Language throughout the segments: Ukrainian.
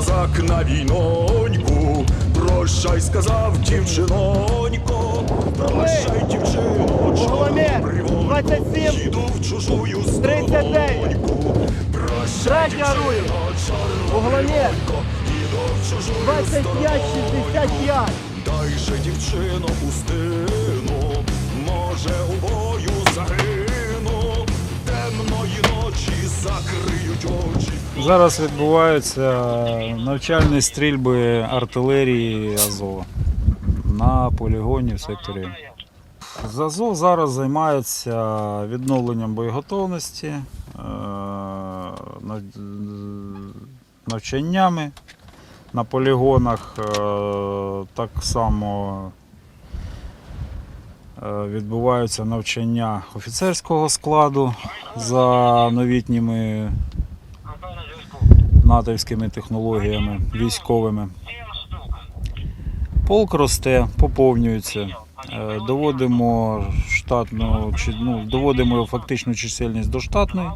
козак на війноньку, прощай, сказав дівчинонько, прощай, дівчино, Угломір, чорнобривонько, 27, їду в чужую 39. Прощай, Третя руль. дівчино, їду в чужую 25, 65. Дай же дівчино пустину, може у бою загину, темної ночі закриють очі. Зараз відбуваються навчальні стрільби артилерії Азова на полігоні в секторі. З зараз займаються відновленням боєготовності, е, навчаннями на полігонах. е, Так само е, відбуваються навчання офіцерського складу за новітніми натовськими технологіями військовими. Полк росте, поповнюється. Е, Доводимо штатну ну, доводимо фактичну чисельність до штатної.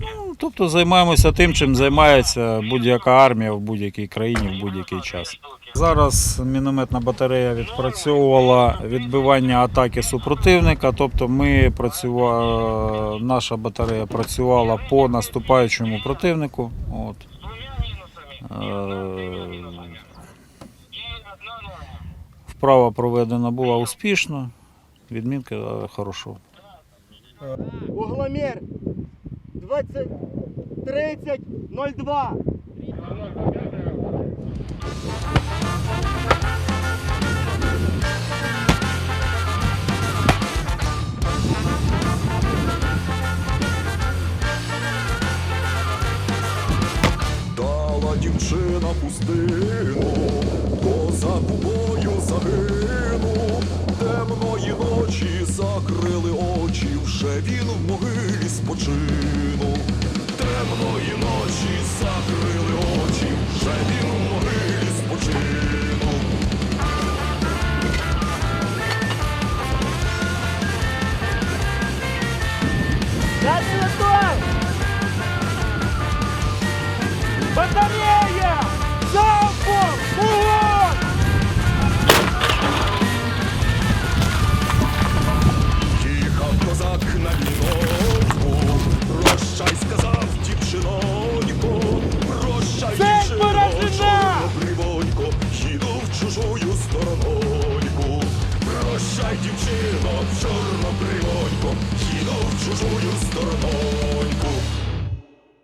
Ну, тобто займаємося тим, чим займається будь-яка армія в будь-якій країні в будь-який час. Зараз мінометна батарея відпрацьовувала відбивання атаки супротивника. Тобто ми працювали, наша батарея працювала по наступаючому противнику. От. Е, Вправа проведена була успішно, відмінка е, хорошо. Угломір 20, 30, 02. Дала дівчина пустину, козак у бою загинув, темної ночі закрили очі, вже він в могилі спочинув. Темної ночі закрили очі, вже він